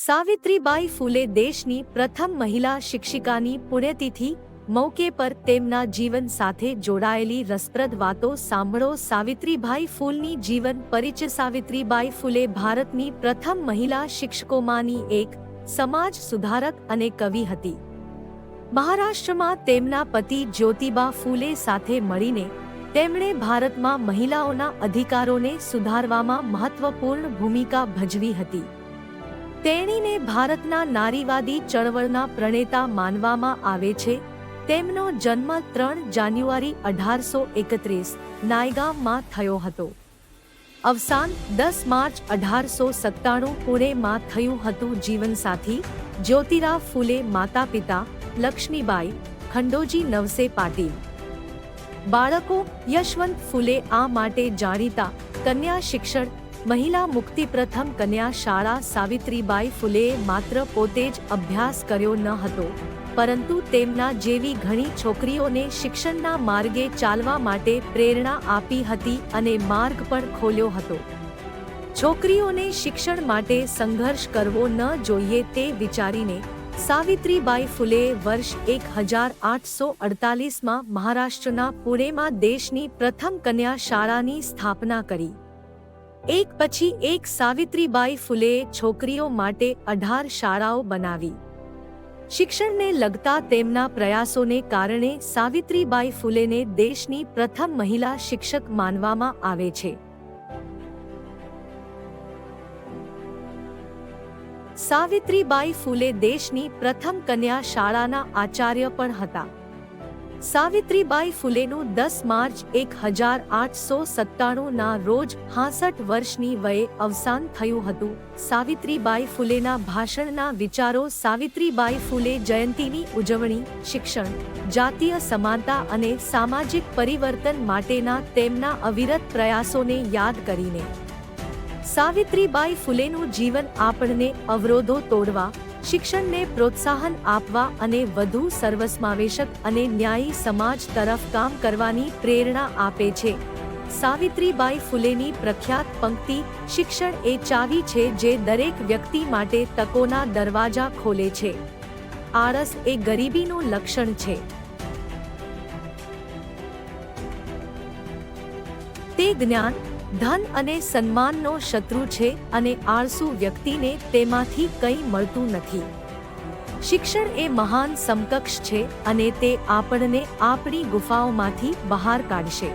સાવિત્રીબાઈ ફૂલે દેશની પ્રથમ મહિલા શિક્ષિકાની પુણ્યતિથિ મૌકે પર તેમના જીવન સાથે જોડાયેલી રસપ્રદ વાતો સાંભળો. સાવિત્રીબાઈ ફૂલની જીવન પરિચય. સાવિત્રીબાઈ ફૂલે ભારતની પ્રથમ મહિલા શિક્ષકોમાંની એક સમાજ સુધારક અને કવિ હતી. મહારાષ્ટ્રમાં તેમના પતિ જ્યોતિબા ફૂલે સાથે મળીને તેમણે ભારતમાં મહિલાઓના અધિકારોને સુધારવામાં મહત્વપૂર્ણ ભૂમિકા ભજવી હતી. તેણીને ભારતના નારીવાદી ચળવળના પ્રણેતા માનવામાં આવે છે. તેમનો જન્મ ત્રણ જાન્યુઆરી અઢારસો એકત્રીસ નાયગામમાં થયો હતો. અવસાન દસ માર્ચ અઢારસો સત્તાણું પુણેમાં થયું હતું જીવનસાથી. જ્યોતિરાવ ફૂલે માતા પિતા લક્ષ્મીબાઈ ખંડોજી નવસે પાટીલ. બાળકો યશવંત ફૂલે આ માટે જાણીતા કન્યા શિક્ષણ મહિલા મુક્તિ પ્રથમ કન્યા શાળા સાવિત્રીબાઈ ફુલેએ માત્ર પોતે જ અભ્યાસ કર્યો ન હતો, પરંતુ તેમના જેવી ઘણી છોકરીઓને શિક્ષણના માર્ગે ચાલવા માટે પ્રેરણા આપી હતી અને માર્ગ પણ ખોલ્યો હતો. છોકરીઓને શિક્ષણ માટે સંઘર્ષ કરવો ન જોઈએ તે વિચારીને સાવિત્રીબાઈ ફૂલેએ વર્ષ એક હજાર આઠસો અડતાલીસમાં મહારાષ્ટ્રના પુણેમાં દેશની પ્રથમ કન્યા શાળાની સ્થાપના કરી. એક પછી એક સાવિત્રીબાઈ ફૂલેએ છોકરીઓ માટે અઢાર શાળાઓ બનાવી. શિક્ષણને લગતા તેમના પ્રયાસોને કારણે સાવિત્રીબાઈ ફૂલેને દેશની પ્રથમ મહિલા શિક્ષક માનવામાં આવે છે. સાવિત્રીબાઈ ફૂલે દેશની પ્રથમ કન્યા શાળાના આચાર્ય પણ હતા. સાવિત્રીબાઈ ફૂલેનું દસ માર્ચ એક હજાર આઠસો સત્તાણું ના રોજ હાસઠ વર્ષની વયે અવસાન થયું હતું. સાવિત્રીબાઈ ફૂલેના ભાષણના વિચારો સાવિત્રીબાઈ ફૂલે જયંતીની ઉજવણી, શિક્ષણ, જાતીય સમાનતા અને સામાજિક પરિવર્તન માટેના તેમના અવિરત પ્રયાસોને યાદ કરીને. સાવિત્રીબાઈ ફૂલેનું જીવન આપણને અવરોધો તોડવા શિક્ષણને પ્રોત્સાહન આપવા અને વધુ સર્વસમાવેશક અને ન્યાયી સમાજ તરફ કામ કરવાની પ્રેરણા આપે છે. સાવિત્રીબાઈ ફૂલેની પ્રખ્યાત પંક્તિ, શિક્ષણ એ ચાવી છે જે દરેક વ્યક્તિ માટે તકોના દરવાજા ખોલે છે. આળસ એ ગરીબીનું લક્ષણ છે. તે જ્ઞાન ધન અને સન્માનનો શત્રુ છે અને આળસુ વ્યક્તિને તેમાંથી કંઈ મળતું નથી. શિક્ષણ એ મહાન સમકક્ષ છે અને તે આપણને આપણી ગુફાઓમાંથી બહાર કાઢશે.